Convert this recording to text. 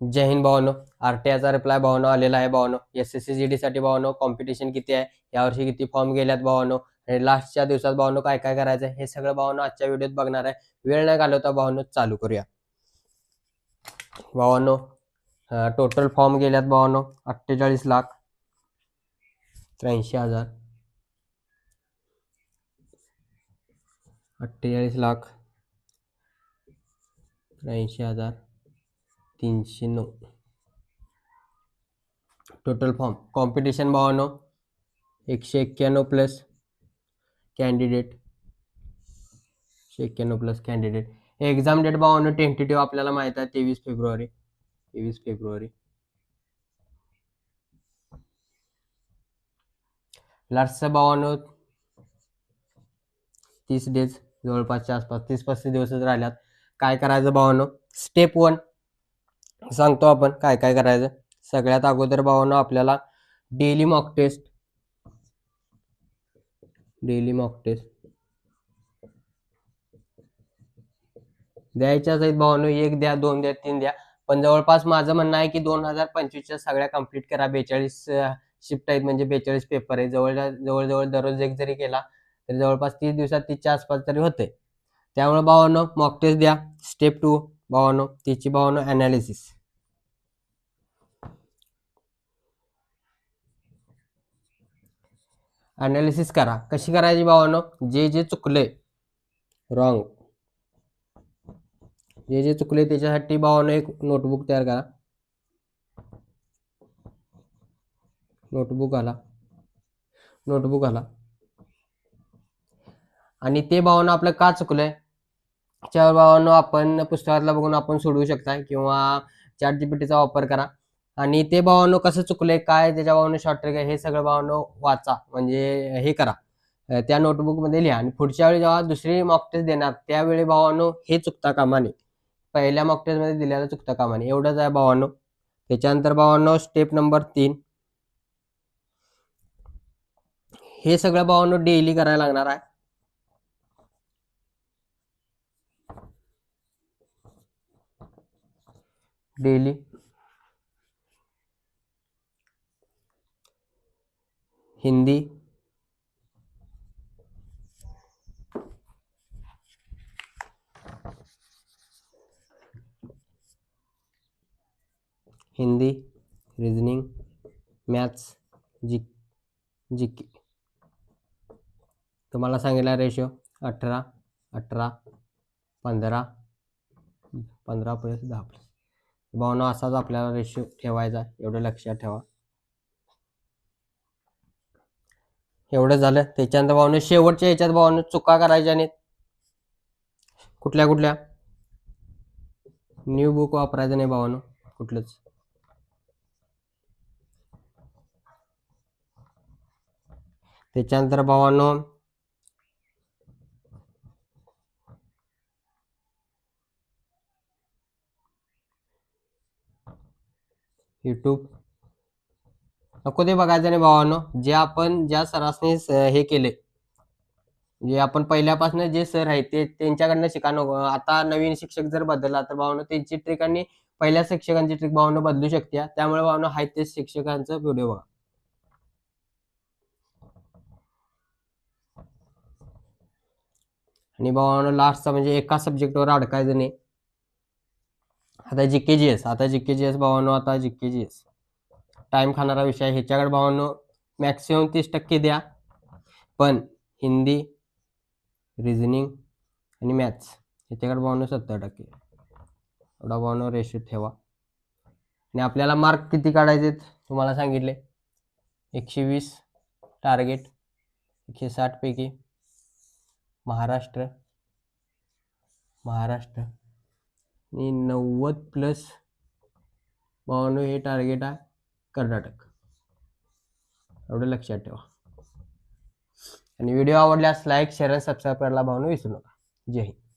जय हिंद भावनो. R T आयचा रिप्लाय भावनो आलेला आहे भावनो. S S C G D साठी भावनो कॉम्पिटिशन किती आहे? यावर्षी किती फॉर्म गेल्यात भावानो? आणि लास्टच्या दिवसात भावनो काय काय करायचं आहे? हे सगळं भावनो आजच्या व्हिडिओत बघणार आहे. वेळ नाही घालवता भावनो चालू करूया. भावनो टोटल फॉर्म गेल्यात भावनो अठ्ठेचाळीस लाख त्र्याऐंशी हजार. अठ्ठेचाळीस लाख त्र्याऐंशी हजार. तीनशे नऊ. टोटल फॉर्म कॉम्पिटिशन बावन्न. एकशे एक्क्याण्णव प्लस कॅन्डिडेट एकशे एक्क्याण्णव प्लस कॅन्डिडेट एक्झाम डेट बावन्न टेंटेटिव्ह आपल्याला माहीत आहे तेवीस फेब्रुवारी. तेवीस फेब्रुवारी. लास्टचं बावन्न. तीस डेज जवळपासच्या आसपास. तीस पस्तीस दिवसच राहिल्यात. काय करायचं बावन्न? स्टेप वन सांगतो आपण काय काय करायचं. सगळ्यात अगोदर भावानं आपल्याला daily mock test daily mock test द्यायच्याच आहेत भावानो एक द्या दोन द्या तीन द्या. पण जवळपास माझं म्हणणं आहे की दोन हजार पंचवीसच्या सगळ्या कंप्लीट करा. बेचाळीस शिफ्ट आहेत म्हणजे बेचाळीस पेपर आहे. जवळ जवळजवळ दररोज एक जरी केला तरी जवळपास तीस दिवसात तीसच्या आसपास तरी होते त्यामुळे भावानो मॉक टेस्ट द्या. स्टेप टू भावानो तिची भावानो अनालिसिस अनालिसिस करा. कशी करायची भावानो? जे जे चुकले रॉंग जे जे चुकले त्याच्यासाठी भावानं एक नोटबुक तयार करा. नोटबुक आला. नोटबुक आला. आणि ते भावानं आपलं का चुकलंय? त्यावर भावानं आपण पुस्तकातला बघून आपण सोडवू शकता किंवा चॅट जीपीटीचा वापर करा. आणि ते भावानो कसं चुकलंय काय त्याच्या भावानं शॉर्ट ट्रिक आहे हे सगळं भावानो वाचा. म्हणजे हे करा. त्या नोटबुकमध्ये लिहा. आणि पुढच्या वेळी जेव्हा दुसरी मॉक टेस्ट देणार त्यावेळी भावानो हे चुकता कामाने पहिल्या मॉक टेस्टमध्ये दिलेलं चुकता कामाने एवढंच आहे भावानो. त्याच्यानंतर भावानो स्टेप नंबर तीन. हे सगळं भावानो डेली करायला लागणार आहे. Daily Hindi. Hindi reasoning maths G G K तुम्हाला सांगितला रेशो अठरा अठरा पंधरा पंधरा प्लस दहा प्लस भावना असाच आपल्याला रेशो ठेवायचा एवढं लक्षात ठेवा. एवढं झालं. त्याच्यानंतर भावाने शेवटच्या याच्यात भावाने चुका करायच्या नाहीत. कुठल्या कुठल्या? न्यू बुक वापरायचं नाही भावानं कुठलंच. त्याच्यानंतर भावानो यूट्यूब नको ते बघायचं नाही भावानो. जे आपण ज्या सरासनी हे केले जे आपण पहिल्यापासून जे सर आहेत ते त्यांच्याकडनं शिका नको आता नवीन शिक्षक जर बदलला तर भावानो त्यांची ट्रिक आणि पहिल्या शिक्षकांची ट्रिक भावानं बदलू शकते त्यामुळे भावानो हाय ते शिक्षकांचं व्हिडिओ बघा. आणि भावानो लास्टचा म्हणजे एका सब्जेक्टवर अडकायचं नाही. आता जी के जी एस आता जी के जी एस भावानो आता जी के जी एस टाइम खाणारा विषय आहे. ह्याच्याकडे भावांनो मॅक्सिमम तीस टक्के द्या. पण हिंदी रिझनिंग आणि मॅथ्स ह्याच्याकडे भावानो सत्तर टक्के. एवढा भावांनो रेशो ठेवा. आणि आपल्याला मार्क किती काढायचे तुम्हाला सांगितले. एकशे वीस टार्गेट एकशे साठपैकी महाराष्ट्र महाराष्ट्र. आणि नव्वद प्लस भावानो हे टार्गेट आहे. कर्नाटक. एवढं लक्षात ठेवा. आणि व्हिडिओ आवडल्यास लाईक शेअर आणि सबस्क्राईब करायला भावनो विसरू नका. जय हिंद.